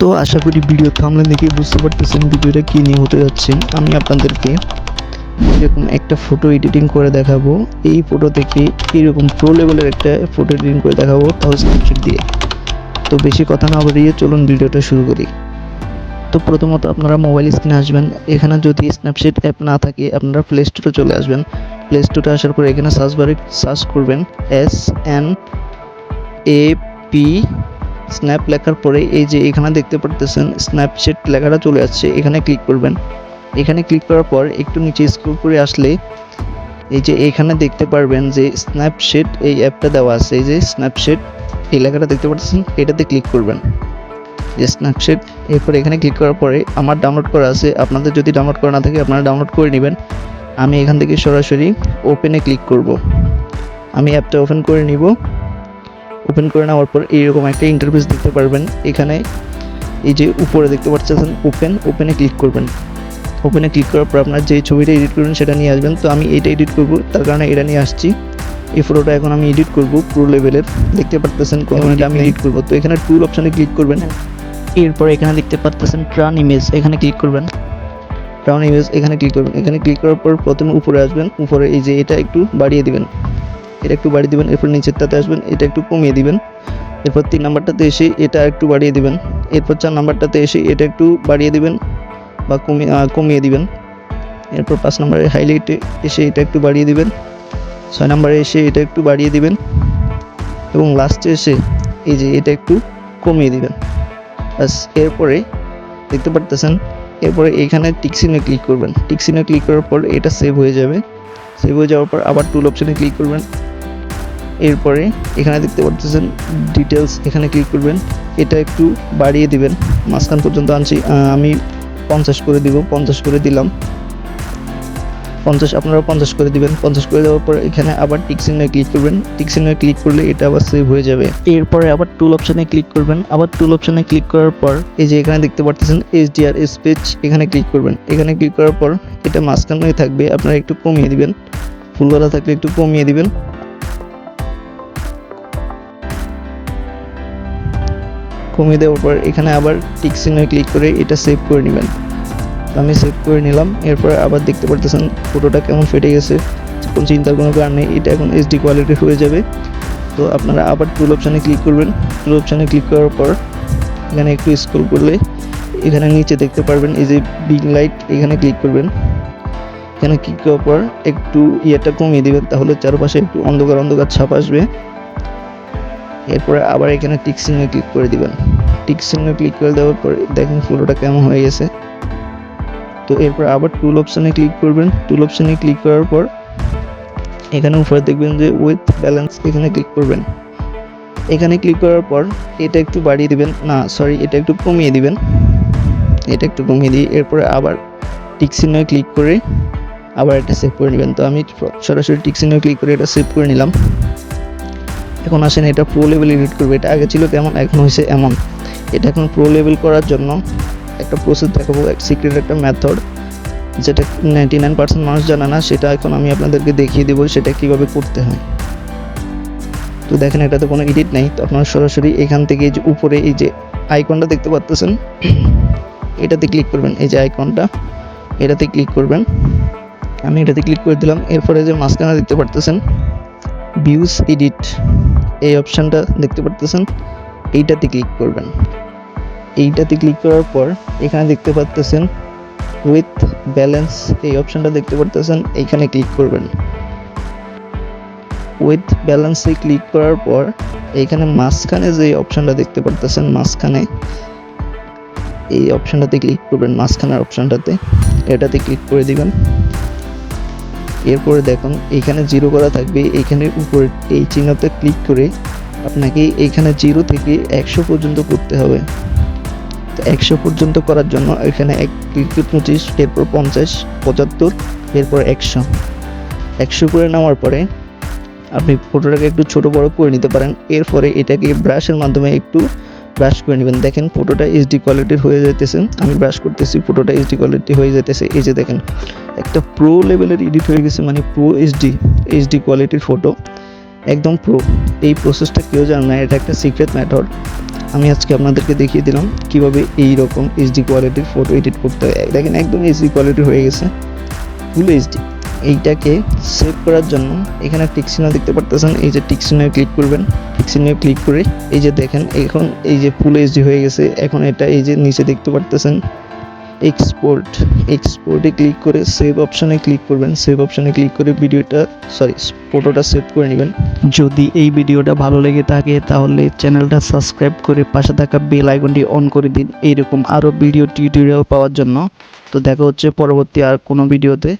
তো আশা করি ভিডিও থামলে দেখে বুঝতে পারতেছেন ভিডিওটা কী নিয়ে হতে যাচ্ছে। আমি আপনাদেরকে এরকম একটা ফটো এডিটিং করে দেখাবো। এই ফটো থেকে এরকম প্রো লেভেলের একটা ফটো এডিটিং করে দেখাবো তাও স্ন্যাপশিট দিয়ে। তো বেশি কথা না বাড়িয়ে চলুন ভিডিওটা শুরু করি। তো প্রথমত আপনারা মোবাইল স্ক্রিনে আসবেন। এখানে যদি স্ন্যাপশিট অ্যাপ না থাকে, আপনারা প্লে স্টোরে চলে আসবেন। প্লে স্টোরে আসার পর এখানে সার্চ বারে সার্চ করবেন S N A P snap লেখার পরে এই যে এখানে দেখতে পারতেছেন স্ন্যাপচ্যাট লেখাটা চলে আসছে। এখানে ক্লিক করবেন। এখানে ক্লিক করার পর একটু নিচে স্ক্রল করে আসলে এই যে এখানে দেখতে পারবেন যে স্ন্যাপশিট এই অ্যাপটা দেওয়া আছে। এই যে স্ন্যাপশিট এই লেখাটা দেখতে পাচ্ছেন এটাতে ক্লিক করবেন। যে স্ন্যাপশিট এরপর এখানে ক্লিক করার পরে আমার ডাউনলোড করা আছে। আপনাদের যদি ডাউনলোড করা না থাকে, আপনারা ডাউনলোড করে নেবেন। আমি এখান থেকে সরাসরি ওপেনে ক্লিক করব। আমি অ্যাপটা ওপেন করে নিব। ওপেন করে নেওয়ার পর এইরকম একটা ইন্টারফেস দেখতে পারবেন। এখানে এই যে উপরে দেখতে পাচ্ছেন ওপেন ওপেনে ক্লিক করবেন। ওপেনে ক্লিক করার পর আপনার যে ছবিটা এডিট করবেন সেটা নিয়ে আসবেন। তো আমি এটা এডিট করব তার কারণে এটা নিয়ে আসছি। এই ফটোটা এখন আমি এডিট করব প্রো লেভেলের দেখতে পারতেছেন কোন আমি এডিট করব। তো এখানে টুল অপশানে ক্লিক করবেন। এরপর এখানে দেখতে পারতেছেন ট্রান ইমেজ এখানে ক্লিক করবেন। ট্রান ইমেজ এখানে ক্লিক করবেন। এখানে ক্লিক করার পর প্রথমে উপরে আসবেন। উপরে এই যে এটা একটু বাড়িয়ে দিবেন। এটা একটু বাড়িয়ে দিবেন, এরপর নিচেরটাতে আসবেন, এটা একটু কমিয়ে দিবেন। এরপর তিন নাম্বারটাতে এসে এটা একটু বাড়িয়ে দিবেন। এরপর চার নাম্বারটাতে এসে এটা একটু বাড়িয়ে দিবেন বা কমিয়ে কমিয়ে দিবেন। এরপর পাঁচ নাম্বারে হাইলাইটে এসে এটা একটু বাড়িয়ে দিবেন। ছয় নাম্বারে এসে এটা একটু বাড়িয়ে দিবেন এবং লাস্টে এসে এই যে এটা একটু কমিয়ে দিবেন। ব্যাস, এরপরে দেখতে পারতেছেন, এরপরে এখানে টিকসিনে ক্লিক করবেন। টিকসিনে ক্লিক করার পর এটা সেভ হয়ে যাবে। সেভ হয়ে যাওয়ার পর আবার টুল অপশানে ক্লিক করবেন। এরপরে এখানে দেখতে পাচ্ছেন ডিটেলস এখানে ক্লিক করবেন। এটা একটু বাড়িয়ে দিবেন। মাঝখান পর্যন্ত আনছি আমি পঞ্চাশ করে দিব, পঞ্চাশ করে দিলাম। পঞ্চাশ আপনারা পঞ্চাশ করে দিবেন। পঞ্চাশ করে দেওয়ার পর এখানে আবার টিকসিনে ক্লিক করবেন। টিকসিনে ক্লিক করলে এটা আবার সেভ হয়ে যাবে। এরপরে আবার টুল অপশানে ক্লিক করবেন। আবার টুল অপশানে ক্লিক করার পর এই যে এখানে দেখতে পাচ্ছেন এইচডিআর স্পেচ এখানে ক্লিক করবেন। এখানে ক্লিক করার পর এটা মাঝখানে থাকবে, আপনারা একটু কমিয়ে দিবেন। ফুল ফুলওয়ালা থাকলে একটু কমিয়ে দিবেন। কমিয়ে দেওয়ার পর এখানে আবার টিক চিহ্নে ক্লিক করে এটা সেভ করে নেবেন। আমি সেভ করে নিলাম, এরপর আবার দেখতে পারতেছেন ফটোটা কেমন ফেটে গেছে। কোনো চিন্তার কোনো কারণ নেই, এটা এখন এইচডি কোয়ালিটির হয়ে যাবে। তো আপনারা আবার টুল অপশানে ক্লিক করবেন। টুল অপশানে ক্লিক করার পর এখানে একটু স্ক্রল করলে এখানে নিচে দেখতে পারবেন, এই যে বিগ লাইট এখানে ক্লিক করবেন। এখানে ক্লিক করার পর একটু ইয়েটা কমিয়ে দেবেন, তাহলে চারপাশে একটু অন্ধকার অন্ধকার ছাপ আসবে। এরপরে আবার এখানে টিক চিহ্নে ক্লিক করে দিবেন। টিক চিহ্নে ক্লিক করে দেওয়ার পরে দেখেন ফটোটা কেমন হয়ে গেছে। তো এরপর আবার টুল অপশানে ক্লিক করবেন। টুল অপশানে ক্লিক করার পর এখানে উপরে দেখবেন যে উইথ ব্যালেন্স এখানে ক্লিক করবেন। এখানে ক্লিক করার পর এটা একটু বাড়িয়ে দিবেন। না সরি এটা একটু কমিয়ে দিবেন। এটা একটু কমিয়ে দিয়ে এরপরে আবার টিক চিহ্নে ক্লিক করে আবার এটা সেভ করে নেবেন। তো আমি সরাসরি টিক চিহ্নে ক্লিক করে এটা সেভ করে নিলাম। এখন আসেন, এটা প্রো লেভেল এডিট করবে। এটা আগে ছিল কেমন এখন হয়েছে এমন। এটা এখন প্রো লেভেল করার জন্য একটা প্রসেস দেখাবো। এক সিক্রেট একটা মেথড যেটা নাইনটি নাইন পার্সেন্ট মানুষ জানে না, সেটা এখন আমি আপনাদেরকে দেখিয়ে দেবো, সেটা কীভাবে করতে হয়। তো দেখেন, এটাতে কোনো এডিট নেই। তো আপনারা সরাসরি এখান থেকে যে উপরে এই যে আইকনটা দেখতে পাচ্তেছেন এটাতে ক্লিক করবেন। এই যে আইকনটা এটাতে ক্লিক করবেন। আমি এটাতে ক্লিক করে দিলাম। এরপরে যে মাঝখানে দেখতে পারতেছেন ভিউজ এডিট এই অপশানটা দেখতে পারতেছেন। এইটাতে ক্লিক করবেন। এইটাতে ক্লিক করার পর এখানে দেখতে পারতেছেন, উইথ ব্যালেন্স এই অপশানটা দেখতে পারতেছেন, এইখানে ক্লিক করবেন। উইথ ব্যালেন্সে ক্লিক করার পর এইখানে মাঝখানে যে অপশানটা দেখতে পারতেছেন, মাঝখানে এই অপশানটাতে ক্লিক করবেন, মাঝখানের অপশানটাতে। এটাতে ক্লিক করে দিবেন। এরপরে দেখুন, এখানে জিরো করা থাকবে, এখানে উপরে এই চিহ্নতে ক্লিক করে আপনাকে এখানে জিরো থেকে একশো পর্যন্ত করতে হবে। তো একশো পর্যন্ত করার জন্য এখানে এক পঁচিশ, এরপর পঞ্চাশ, পঁচাত্তর, এরপর একশো। একশো করে নেওয়ার পরে আপনি ফটোটাকে একটু ছোট বড় করে নিতে পারেন। এরপরে এটাকে ব্রাশের মাধ্যমে একটু ব্রাশ করে নেবেন। দেখেন ফটোটা এইচডি কোয়ালিটির হয়ে যেতেছে আমি ব্রাশ করতেছি ফটোটা এইচডি কোয়ালিটি হয়ে যেতেছে এই যে দেখেন, একটা প্রো লেভেলের এডিট হয়ে গেছে মানে প্রো এইচডি এইচডি কোয়ালিটির ফটো একদম প্রো এই প্রসেসটা কেউ জানে না, এটা একটা সিক্রেট মেথড আমি আজকে আপনাদেরকে দেখিয়ে দিলাম কীভাবে এই রকম এইচডি কোয়ালিটির ফটো এডিট করতে হয়। দেখেন একদম এইচডি কোয়ালিটি হয়ে গেছে ফুল এইচডি এইটাকে সেভ করার জন্য এখানে টিকসিনা দেখতে পারতেছেন। এই যে টিকসিনে ক্লিক করবেন। টিকসিনে ক্লিক করে এই যে দেখেন, এখন এই যে ফুল এইচডি হয়ে গেছে। এখন এটা এই যে নিচে দেখতে পারতেছেন এক্সপোর্ট এক্সপোর্টে ক্লিক করে সেভ অপশনে ক্লিক করবেন। সেভ অপশনে ক্লিক করে ভিডিওটা সরি ফটোটা সেভ করে নেবেন। যদি এই ভিডিওটা ভালো লেগে থাকে, তাহলে চ্যানেলটা সাবস্ক্রাইব করে পাশে থাকা বেল আইকনটি অন করে দিন। এইরকম আরও ভিডিও টিউটোরিয়াল পাওয়ার জন্য। তো দেখা হচ্ছে পরবর্তী আর কোনো ভিডিওতে